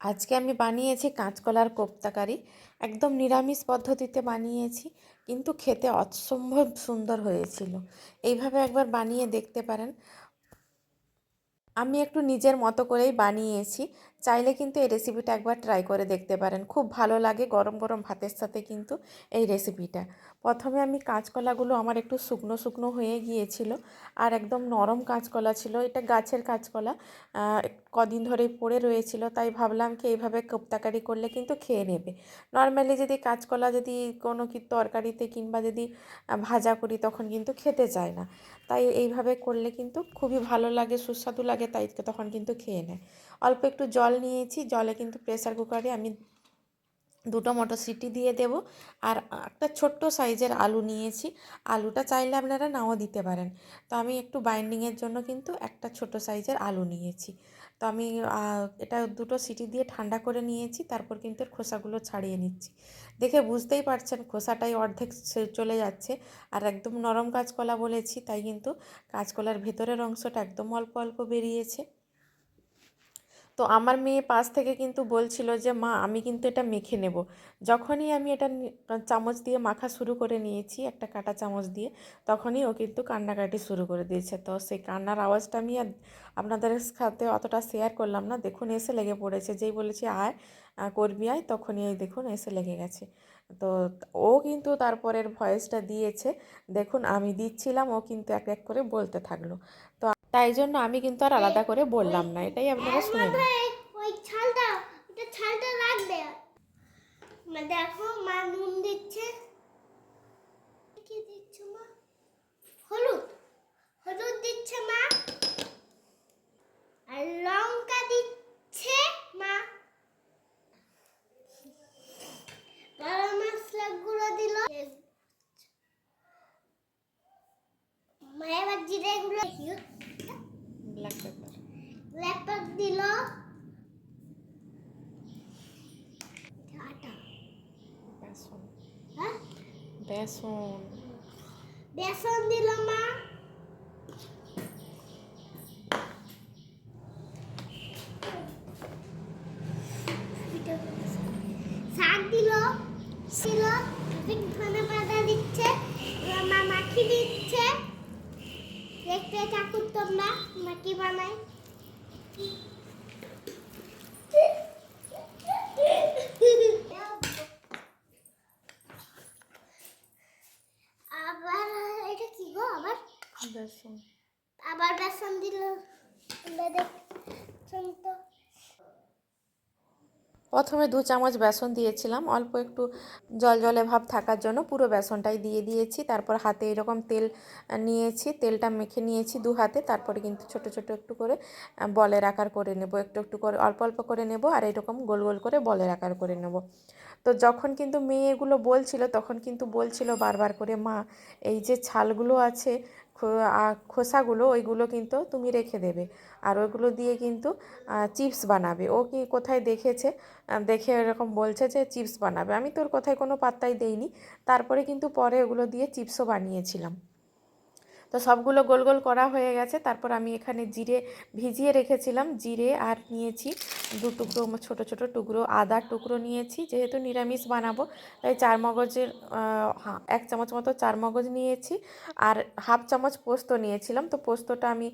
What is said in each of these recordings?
আজকে আমি বানিয়েছি কাঁচকলার কোপ্তাকারি। একদম নিরামিষ পদ্ধতিতে বানিয়েছি, কিন্তু খেতে অসম্ভব সুন্দর হয়েছিল। এইভাবে একবার বানিয়ে দেখতে পারেন। আমি একটু নিজের মতো করেই বানিয়েছি। চাইলে কিন্তু এই রেসিপিটা একবার ট্রাই করে দেখতে পারেন। খুব ভালো লাগে গরম গরম ভাতের সাথে কিন্তু এই রেসিপিটা প্রথমে আমি কাঁচকলাগুলো আমার একটু শুকনো শুকনো হয়ে গিয়েছিল আর একদম নরম কাঁচকলা ছিল। এটা গাছের কাঁচকলা কদিন ধরেই পড়ে রয়েছিল, তাই ভাবলাম কি এইভাবে কোপ্তাকারি করলে কিন্তু খেয়ে নেবে। নর্মালি যদি কাঁচকলা যদি কোনো কি তরকারিতে কিংবা যদি ভাজা করি তখন কিন্তু খেতে চায় না। তাই এইভাবে করলে কিন্তু খুবই ভালো লাগে, সুস্বাদু লাগে, তাই তখন কিন্তু খেয়ে নেয়। অল্প একটু জল নিয়েছি, জলে কিন্তু প্রেসার কুকারে আমি দুটো মটরশুঁটি দিয়ে দেব। আর একটা ছোট্ট সাইজের আলু নিয়েছি, আলুটা চাইলে আপনারা নাও দিতে পারেন। তো আমি একটু বাইন্ডিংয়ের জন্য কিন্তু একটা ছোট সাইজের আলু নিয়েছি। তো আমি এটা দুটো সিটি দিয়ে ঠান্ডা করে নিয়েছি, তারপর কিন্তু এর খোসাগুলো ছাড়িয়ে নিচ্ছি। দেখে বুঝতেই পারছেন খোসাটাই অর্ধেক চলে যাচ্ছে। আর একদম নরম কাঁচকলা বলেছি, তাই কিন্তু কাঁচকলার ভেতরের অংশটা একদম অল্প অল্প বেরিয়েছে। তো আমার মেয়ে পাশ থেকে কিন্তু বলছিল যে, মা, আমি কিন্তু এটা মেখে নেব। যখনই আমি এটা চামচ দিয়ে মাখা শুরু করে নিয়েছি, একটা কাটা চামচ দিয়ে, তখনই ও কিন্তু কান্নাকাটি শুরু করে দিয়েছে। তো সেই কান্নার আওয়াজটা আমি আর আপনাদের সাথে অতটা শেয়ার করলাম না। দেখুন, এসে লেগে পড়েছে। যেই বলেছি, আয় করবি, আয়, তখনই এই দেখুন, এসে লেগে গেছে। তো ও কিন্তু তারপরের ভয়েসটা দিয়েছে। দেখুন, আমি দিচ্ছিলাম, ও কিন্তু এক এক করে বলতে থাকল। তো তাই জন্য আমি কিন্তু আর আলাদা করে বললাম না এটাই আপনারা শুনে নিন ওই ছালটা ওটা ছালটা রাখবে মা দেখো মা নুন দিচ্ছে কি দিচ্ছে মা হলুদ হলুদ দিচ্ছে মা আর লঙ্কা দিচ্ছে মা গরম মশলা গুঁড়ো দিল মা এবার জিরে গুঁড়ো ব্ল্যাক পেপার ল্যাপটপ দিল আটা বেসন হ্যাঁ বেসন বেসন দিল মা শাক দিল ছিল ধনে পাতা দিচ্ছে মা মাখি দিচ্ছে দেখতে থাকুন তোমরা মাটি বানাই আবার এটা কি গো আবার বেসন আবার বেসন দিল দেখছেন তো প্রথমে দু চামচ বেসন দিয়েছিলাম। অল্প একটু জল জলে ভাব থাকার জন্য পুরো বেসনটাই দিয়ে দিয়েছি। তারপর হাতে এরকম তেল নিয়েছি, তেলটা মেখে নিয়েছি দু হাতে। তারপরে কিন্তু ছোট ছোট একটু করে বলের আকার করে নেব। একটু একটু করে, অল্প অল্প করে নেব আর এরকম গোল গোল করে বলের আকার করে নেব। তো যখন কিন্তু মেয়ে এগুলো বলছিল, তখন কিন্তু বলছিল বারবার করে, মা, এই যে ছালগুলো আছে খোসাগুলো ওইগুলো কিন্তু তুমি রেখে দেবে। আর ওইগুলো দিয়ে কিন্তু চিপস বানাবে। ও কি কোথায় দেখেছে? দেখে এরকম বলছে যে চিপস বানাবে। আমি তোর কোথায় কোনো পাত্তাই দেইনি। তারপরে কিন্তু পরে ওগুলো দিয়ে চিপসও বানিয়েছিলাম। তো সবগুলো গোল গোল করা হয়ে গেছে। তারপর আমি এখানে জিরে ভিজিয়ে রেখেছিলাম। জিরে আর নিয়েছি দু টুকরো ছোটো ছোটো টুকরো আদার টুকরো নিয়েছি। যেহেতু নিরামিষ বানাবো, তাই চার মগজের এক চামচ মতো চার মগজ নিয়েছি আর হাফ চামচ পোস্ত নিয়েছিলাম। তো পোস্তটা আমি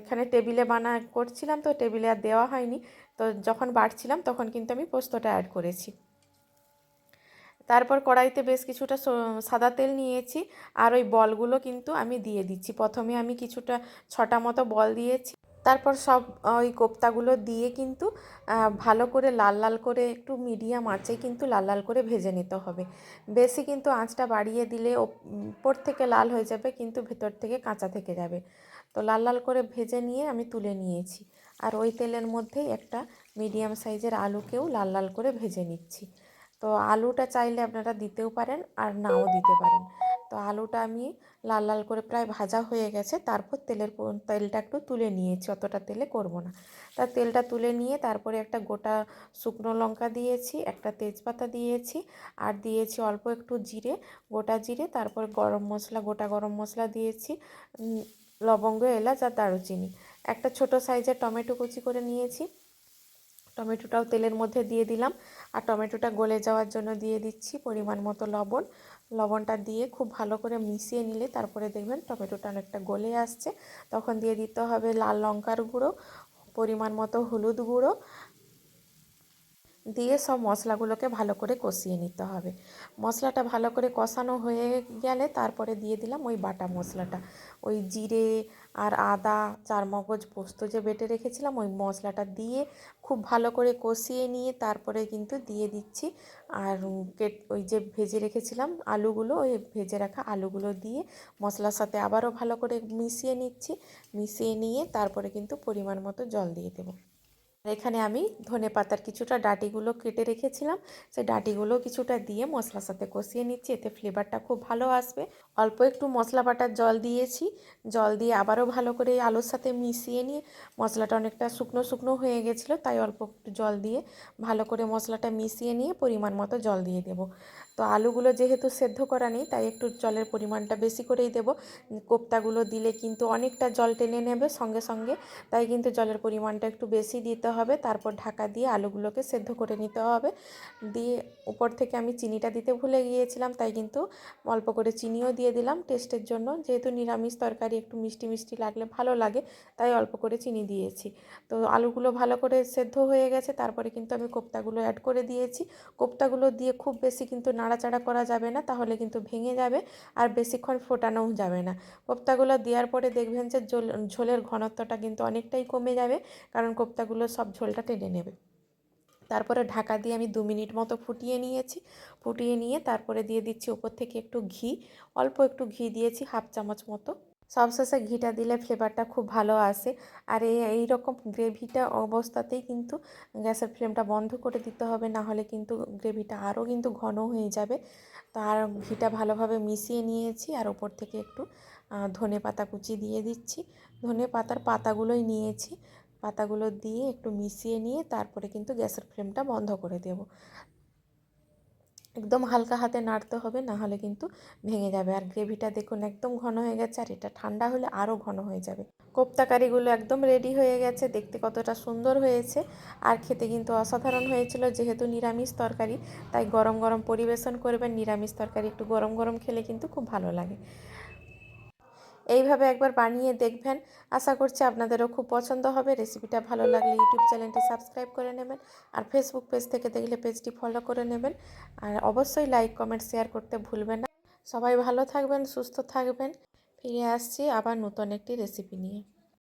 এখানে টেবিলে বানা করছিলাম। তো টেবিলে আর দেওয়া হয়নি। তো যখন বাড়ছিলাম, তখন কিন্তু আমি পোস্তটা অ্যাড করেছি। তারপর কড়াইতে বেশ কিছুটা সাদা তেল নিয়েছি আর ওই বলগুলো কিন্তু আমি দিয়ে দিচ্ছি। প্রথমে আমি কিছুটা ছটা মতো বল দিয়েছি। তারপর সব ওই কোপ্তাগুলো দিয়ে কিন্তু ভালো করে লাল লাল করে একটু মিডিয়াম আঁচে কিন্তু লাল লাল করে ভেজে নিতে হবে। বেশি কিন্তু আঁচটা বাড়িয়ে দিলে ওপর থেকে লাল হয়ে যাবে কিন্তু ভেতর থেকে কাঁচা থেকে যাবে। তো লাল লাল করে ভেজে নিয়ে আমি তুলে নিয়েছি। আর ওই তেলের মধ্যেই একটা মিডিয়াম সাইজের আলুকেও লাল লাল করে ভেজে নিচ্ছি। তো আলুটা চাইলে আপনারা দিতেও পারেন আর নাও দিতে পারেন। তো আলুটা আমি লাল লাল করে প্রায় ভাজা হয়ে গেছে। তারপর তেলের তেলটা একটু তুলে নিয়েছি, অতটা তেলে করব না। তা তেলটা তুলে নিয়ে তারপরে একটা গোটা শুকনো লঙ্কা দিয়েছি, একটা তেজপাতা দিয়েছি আর দিয়েছি অল্প একটু জিরে, গোটা জিরে, তারপর গরম মশলা, গোটা গরম মশলা দিয়েছি লবঙ্গ, এলাচ আর দারুচিনি। একটা ছোট সাইজের টমেটো কুচি করে নিয়েছি। টমেটোটাও তেলের মধ্যে দিয়ে দিলাম। আর টমেটোটা গলে যাওয়ার জন্য দিয়ে দিচ্ছি পরিমাণ মতো লবণ। লবণটা দিয়ে খুব ভালো করে মিশিয়ে নিলে তারপরে দেখবেন টমেটোটা অনেকটা গলে আসছে। তখন দিয়ে দিতে হবে লাল লঙ্কার গুঁড়ো, পরিমাণ মতো হলুদ গুঁড়ো দিয়ে সব মশলাগুলোকে ভালো করে কষিয়ে নিতে হবে। মশলাটা ভালো করে কষানো হয়ে গেলে তারপরে দিয়ে দিলাম ওই বাটা মশলাটা। ওই জিরে আর আদা, চারমগজ পোস্ত যে বেটে রেখেছিলাম, ওই মশলাটা দিয়ে খুব ভালো করে কষিয়ে নিয়ে তারপরে কিন্তু দিয়ে দিচ্ছি। আর কেট, ওই যে ভেজে রেখেছিলাম আলুগুলো, ওই ভেজে রাখা আলুগুলো দিয়ে মশলার সাথে আবারও ভালো করে মিশিয়ে নিচ্ছি। মিশিয়ে নিয়ে তারপরে কিন্তু পরিমাণ মতো জল দিয়ে দেবো। এখানে আমি ধনে পাতার কিছুটা ডাটিগুলো কেটে রেখেছিলাম। সেই ডাঁটিগুলো কিছুটা দিয়ে মশলার সাথে কষিয়ে নিচ্ছি, এতে ফ্লেভারটা খুব ভালো আসবে। অল্প একটু মশলা বাটার জল দিয়েছি। জল দিয়ে আবারও ভালো করে আলুর সাথে মিশিয়ে নিয়ে মশলাটা অনেকটা শুকনো শুকনো হয়ে গেছিল, তাই অল্প একটু জল দিয়ে ভালো করে মশলাটা মিশিয়ে নিয়ে পরিমাণ মতো জল দিয়ে দেবো। তো আলুগুলো যেহেতু সেদ্ধ করা নেই, তাই একটু জলের পরিমাণটা বেশি করেই দেবো। কোপ্তাগুলো দিলে কিন্তু অনেকটা জল টেনে নেবে সঙ্গে সঙ্গে, তাই কিন্তু জলের পরিমাণটা একটু বেশি দিতে হবে, তারপর ঢাকা দিয়ে আলুগুলোকে সেদ্ধ করে নিতে হবে। দিয়ে উপর থেকে আমি চিনিটা দিতে ভুলে গিয়েছিলাম, তাই কিন্তু অল্প করে চিনিও দিয়ে দিলাম টেস্টের জন্য। যেহেতু নিরামিষ তরকারি একটু মিষ্টি মিষ্টি লাগলে ভালো লাগে, তাই অল্প করে চিনি দিয়েছি। তো আলুগুলো ভালো করে সেদ্ধ হয়ে গেছে, তারপরে কিন্তু আমি কোপ্তাগুলো অ্যাড করে দিয়েছি। কোপ্তাগুলো দিয়ে খুব বেশি কিন্তু নাড়াচাড়া করা যাবে না, তাহলে কিন্তু ভেঙে যাবে আর বেশিক্ষণ ফোটানোও যাবে না। কোপ্তাগুলো দেওয়ার পরে দেখবেন যে ঝোলের ঘনত্বটা কিন্তু অনেকটাই কমে যাবে, কারণ কোপ্তাগুলো সব ঝোলটা টেনে নেবে। তারপরে ঢাকা দিয়ে আমি দু মিনিট মতো ফুটিয়ে নিয়েছি। ফুটিয়ে নিয়ে তারপরে দিয়ে দিচ্ছি উপর থেকে একটু ঘি। অল্প একটু ঘি দিয়েছি, হাফ চামচ মতো। সবশেষে ঘিটা দিলে ফ্লেভারটা খুব ভালো আসে। আর এই এইরকম গ্রেভিটা অবস্থাতেই কিন্তু গ্যাসের ফ্লেমটা বন্ধ করে দিতে হবে, না হলে কিন্তু গ্রেভিটা আরও কিন্তু ঘন হয়ে যাবে। তো আর ঘিটা ভালোভাবে মিশিয়ে নিয়েছি আর ওপর থেকে একটু ধনে পাতা কুচি দিয়ে দিচ্ছি। ধনে পাতার পাতাগুলোই নিয়েছি। পাতাগুলো দিয়ে একটু মিশিয়ে নিয়ে তারপরে কিন্তু গ্যাসের ফ্লেমটা বন্ধ করে দেব। একদম হালকা হাতে নাড়তে হবে, না হলে কিন্তু ভেঙে যাবে। আর গ্রেভিটা দেখুন একদম ঘন হয়ে গেছে, আর এটা ঠান্ডা হলে আরও ঘন হয়ে যাবে। কোপ্তা কারিগুলো একদম রেডি হয়ে গেছে, দেখতে কতটা সুন্দর হয়েছে। আর খেতে কিন্তু অসাধারণ হয়েছিল, যেহেতু নিরামিষ তরকারি, তাই গরম গরম পরিবেশন করবেন। নিরামিষ তরকারি একটু গরম গরম খেলে কিন্তু খুব ভালো লাগে। এইভাবে একবার বানিয়ে দেখবেন। আশা করছি আপনাদেরও খুব পছন্দ হবে। রেসিপিটা ভালো লাগলে ইউটিউব চ্যানেলটি সাবস্ক্রাইব করে নেবেন আর ফেসবুক পেজ থেকে দেখলে পেজটি ফলো করে নেবেন। আর অবশ্যই লাইক কমেন্ট শেয়ার করতে ভুলবেন না। সবাই ভালো থাকবেন, সুস্থ থাকবেন। ফিরে আসছি আবার নতুন একটি রেসিপি নিয়ে।